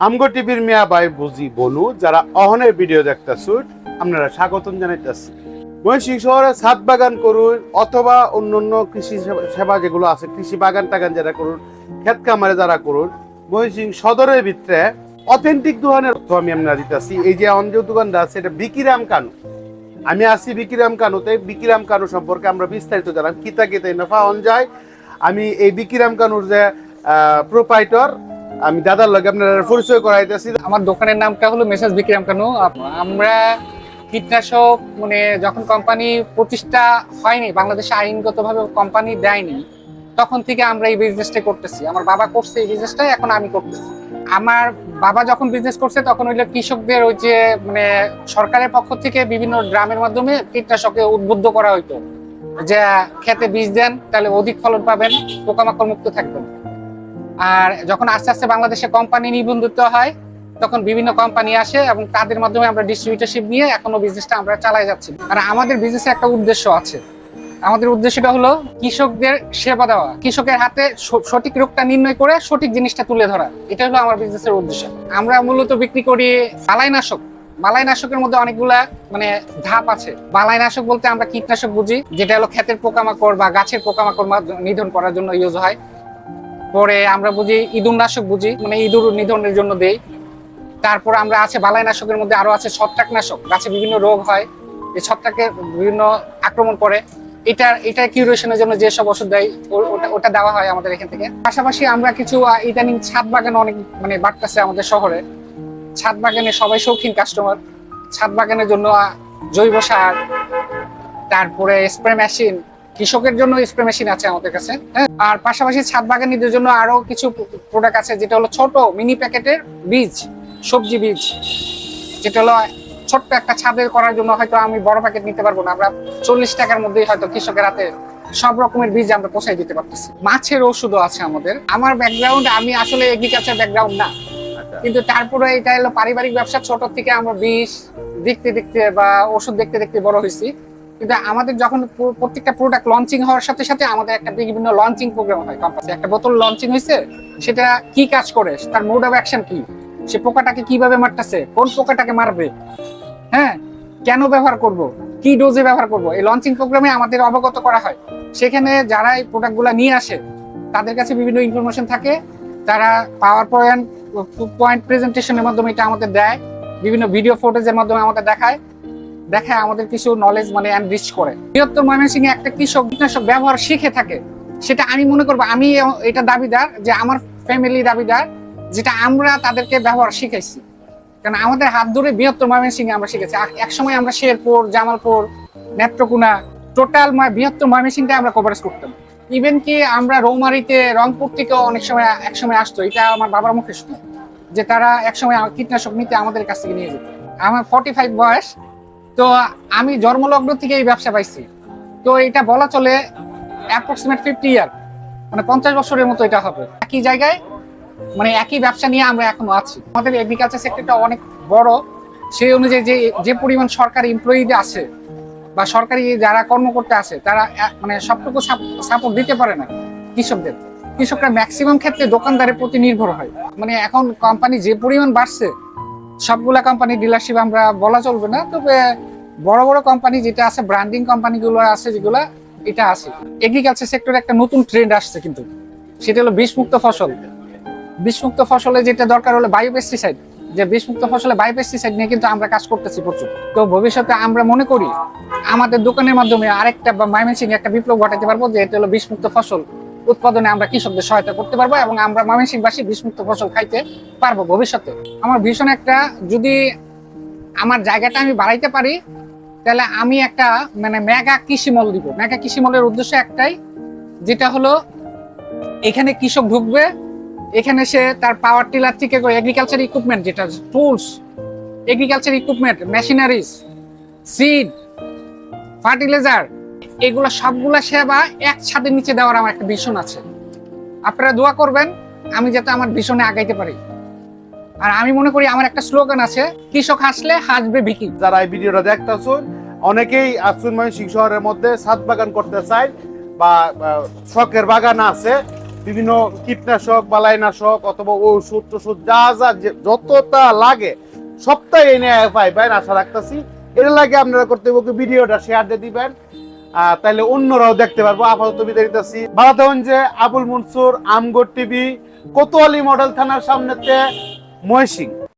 আমগো টিভির মিয়া ভাই বুঝি বলু যারা অহনের ভিডিও দেখতেছুন আপনারা স্বাগতম জানাইতেছি। ময়মনসিংহ শহরে ছাদ বাগান করুন, অথবা অন্যান্য কৃষি সেবা- যেগুলো আছে, কৃষি বাগান টাগান যারা করুন, ক্ষেত কামারে যারা করুন ময়মনসিংহ সদরের ভিতরে অথেন্টিক দোকানের অর্থ আমি আপনারা দিতেছি। এই যে অঞ্জ দোকানটা আছে, এটা বিকিরাম কানু। আমি আছি বিকিরাম কানুতে। বিকিরাম কানু সম্পর্কে আমরা বিস্তারিত জানাম কিতা কিতা নফা অঞ্জয় আমি এই বিকিরাম কানুর যে প্রোপাইটর আমি দাদার লগে আপনার পরিচয় করাইতেছি। আমার দোকানের নামটা হলো মেসাজ বিক্রাম কানু আমরা কীটনাশক মানে যখন কোম্পানি প্রতিষ্ঠা হয়নি, বাংলাদেশে আইনগতভাবে কোম্পানি দেয়নি, তখন থেকে আমরা এই বিজনেসটা করতেছি। আমার বাবা করছে এই বিজনেসটা এখন আমি করতেছি। আমার বাবা যখন বিজনেস করছে, তখন হইল কৃষকদের ওই যে মানে সরকারের পক্ষ থেকে বিভিন্ন ড্রামের মাধ্যমে কীটনাশকে উদ্বুদ্ধ করা হইতো। যে খেতে বীজ দেন, তাহলে অধিক ফলন পাবেন, পোকামাকড় মুক্ত থাকবেন। আর যখন আস্তে আস্তে বাংলাদেশে কোম্পানি নিবন্ধিত হয়, তখন বিভিন্ন কোম্পানি আসে এবং তাদের মাধ্যমে আমরা ডিস্ট্রিবিউটারশিপ নিয়ে এখনও বিজনেসটা আমরা চালাই যাচ্ছি। আর আমাদের বিজনেসে একটা উদ্দেশ্য আছে। আমাদের উদ্দেশ্যটা হলো কৃষকদের সেবা দেওয়া। কৃষকের হাতে সঠিক রোগটা নির্ণয় করে সঠিক জিনিসটা তুলে ধরা। এটা হলো আমার বিজনেসের উদ্দেশ্য। আমরা মূলত বিক্রি করি বালাইনাশক। বালাইনাশকের মধ্যে অনেকগুলা মানে ধাপ আছে। বালাইনাশক বলতে আমরা কীটনাশক বুঝি, যেটা হলো ক্ষেতের পোকামাকড় বা গাছের পোকামাকড় নিধন করার জন্য ইউজ হয়। পরে আমরা বুঝি ইঁদুর নাশক বুঝি মানে ইঁদুর নিধনের জন্য দেই। তারপর আমরা আছে বালাই নাশকের মধ্যে আরও আছে ছত্রাক নাশক, গাছে বিভিন্ন রোগ হয়। এই ছত্রাকের বিভিন্ন আক্রমণ করে। এটা এটা কিউরেশনের জন্য যে সব ওষুধ দেয় ওটা ওটা দেওয়া হয় আমাদের এখান থেকে। পাশাপাশি আমরা কিছু ইদানিং ছাদ বাগান অনেক মানে বাড়তেছে আমাদের শহরে। ছাদ বাগানে সবাই শৌখিন কাস্টমার ছাদ বাগানের জন্য জৈব সার, তারপরে স্প্রে মেশিন কৃষকের জন্য স্প্রে মেশিন আছে আমাদের কাছে হ্যাঁ? আর পাশাপাশি ছাদ বাগানিদের জন্য আরও কিছু প্রোডাক্ট আছে যেটা হলো ছোট মিনি প্যাকেটের বীজ সবজি বীজ যেটা হলো ছোট্ট একটা ছাদের করার জন্য হয়তো আমি বড় প্যাকেট নিতে পারব না আমরা চল্লিশ টাকার মধ্যেই হয়তো কৃষকের হাতে সব রকমের বীজ আমরা পোষাই দিতে পারতেছি। মাছের ওষুধও আছে আমাদের। আমার ব্যাকগ্রাউন্ড আমি আসলে এগ্রিকালচার ব্যাকগ্রাউন্ড না। কিন্তু তারপরে এটা হলো পারিবারিক ব্যবসা ছোট থেকে আমরা বীজ দেখতে দেখতে বা ওষুধ দেখতে দেখতে বড় হয়েছি। কিন্তু আমাদের যখন প্রত্যেকটা প্রোডাক্ট লঞ্চিং হওয়ার সাথে সাথে আমাদের একটা বিভিন্ন লঞ্চিং প্রোগ্রাম হয়। কোম্পানি একটা বোতল লঞ্চিং হয়েছে সেটা কি কাজ করে, তার মোড অফ অ্যাকশন কি? সে পোকাটাকে কীভাবে মারতেছে, কোন পোকাটাকে মারবে? হ্যাঁ কেন ব্যবহার করব? কি ডোজে ব্যবহার করব? এই লঞ্চিং প্রোগ্রামে আমাদের অবগত করা হয়। সেখানে যারা এই প্রোডাক্টগুলো নিয়ে আসে, তাদের কাছে বিভিন্ন ইনফরমেশন থাকে। তারা পাওয়ার পয়েন্ট পয়েন্ট প্রেজেন্টেশনের মাধ্যমে এটা আমাদের দেয়। বিভিন্ন ভিডিও ফুটেজের মাধ্যমে আমাদের দেখায়। দেখায় আমাদের কিছু নলেজ মানে এনরিচ করে। বৃহত্তর ময়মনসিংহে একটা কৃষক কীটনাশক ব্যবহার শিখে থাকে, সেটা আমি মনে করব, আমি এটা দাবিদার যে আমার ফ্যামিলি দাবিদার, যেটা আমরা তাদেরকে ব্যবহার শিখাইছি। কারণ আমাদের হাত ধরে বৃহত্তর ময়মনসিংহে আমরা শিখেছি। একসময় আমরা শেরপুর, জামালপুর, নেত্রকোনা টোটাল বৃহত্তর ময়মনসিংহটা আমরা কভারেজ করতাম। ইভেন কি আমরা রৌমারিতে, রংপুর থেকেও অনেক সময়, একসময় আসতো। এটা আমার বাবার মুখে শুনে। যে তারা একসময় কীটনাশক নিতে আমাদের কাছ থেকে নিয়ে যেত। আমার ফর্টি ফাইভ বয়স তো আমি জন্মলগ্ন থেকে এই ব্যবসা পাইছি। তো এটা বলা চলে অ্যাপ্রক্সিমেট ফিফটি ইয়ার মানে পঞ্চাশ বছরের মতো এটা হবে। একই জায়গায় মানে একই ব্যবসা নিয়ে আমরা এখনও আছি। আমাদের এগ্রিকালচার সেক্টরটা অনেক বড়। সেই অনুযায়ী যে যে পরিমাণ সরকারি এমপ্লয়িদের আছে বা সরকারি যারা কর্মকর্তা আছে, তারা মানে সবটুকু সাপোর্ট দিতে পারে না কৃষকদের। কৃষকরা ম্যাক্সিমাম ক্ষেত্রে দোকানদারের প্রতি নির্ভর হয়। মানে এখন কোম্পানি যে পরিমাণ বাড়ছে সবগুলা কোম্পানি ডিলারশিপ আমরা বলা চলবে না, তবে বড় বড় কোম্পানি যেটা আছে ব্র্যান্ডিং কোম্পানিগুলো আছে যেগুলা, এটা আছে। এগ্রিকালচার সেক্টরে একটা নতুন ট্রেন্ড আসছে কিন্তু। সেটা হলো বিষমুক্ত ফসল। বিষমুক্ত ফসলে যেটা দরকার হলো বায়োপেস্টিসাইড যে বিষমুক্ত ফসলে বায়োপেস্টিসাইড নিয়ে কিন্তু আমরা কাজ করতেছি প্রচুর। তো ভবিষ্যতে আমরা মনে করি, আমাদের দোকানের মাধ্যমে আরেকটা বা ময়মনসিং একটা বিপ্লব ঘটাতে পারব যে এটা হলো বিষমুক্ত ফসল। উৎপাদনে আমরা কৃষকদের সহায়তা করতে পারব এবং আমরা ময়মনসিংহবাসী বিষমুক্ত ফসল খাইতে পারব ভবিষ্যতে। আমার ভীষণ একটা, যদি আমার জায়গাটা আমি বাড়াইতে পারি, তাহলে আমি একটা মানে মেগা কৃষিমল দিব। মেগা কৃষিমলের উদ্দেশ্য একটাই, যেটা হলো এখানে কৃষক ঢুকবে, এখানে সে তার পাওয়ার টিলার থেকে এগ্রিকালচার ইকুইপমেন্ট যেটা tools agriculture equipment machineries seed fertiliser এগুলো সবগুলা সেবা একসাথে নিচে দেওয়ার আমার একটা ভীষণ আছে। আপনারা দোয়া করবেন, আমি যাতে আমার ভীষণে আগাইতে পারি। আর আমি মনে করি আমার একটা স্লোগান আছে, কৃষক হাসলে হাসবে বিকি যারা এই ভিডিওটা দেখতেছুন, অনেকেই আসুন ময়মনসিংহ শহরের মধ্যে ছাদ বাগান করতে চায় বা শখের বাগান আছে। বিভিন্ন কীটনাশক, বালাইনাশক অথবা ওষুধ টষুধ যা যা যতটা লাগে, সবটাই এনে পাইবেন আশা রাখতেছি। এর লাগে আপনারা করতে ভিডিওটা শেয়ার দিয়ে দিবেন। তাহলে অন্যরাও দেখতে পারব। আপাতত বিদায় দিতেছি যে আবুল মনসুর আমগর টিভি, কোতোয়ালি মডেল থানার সামনেতে মহেশিং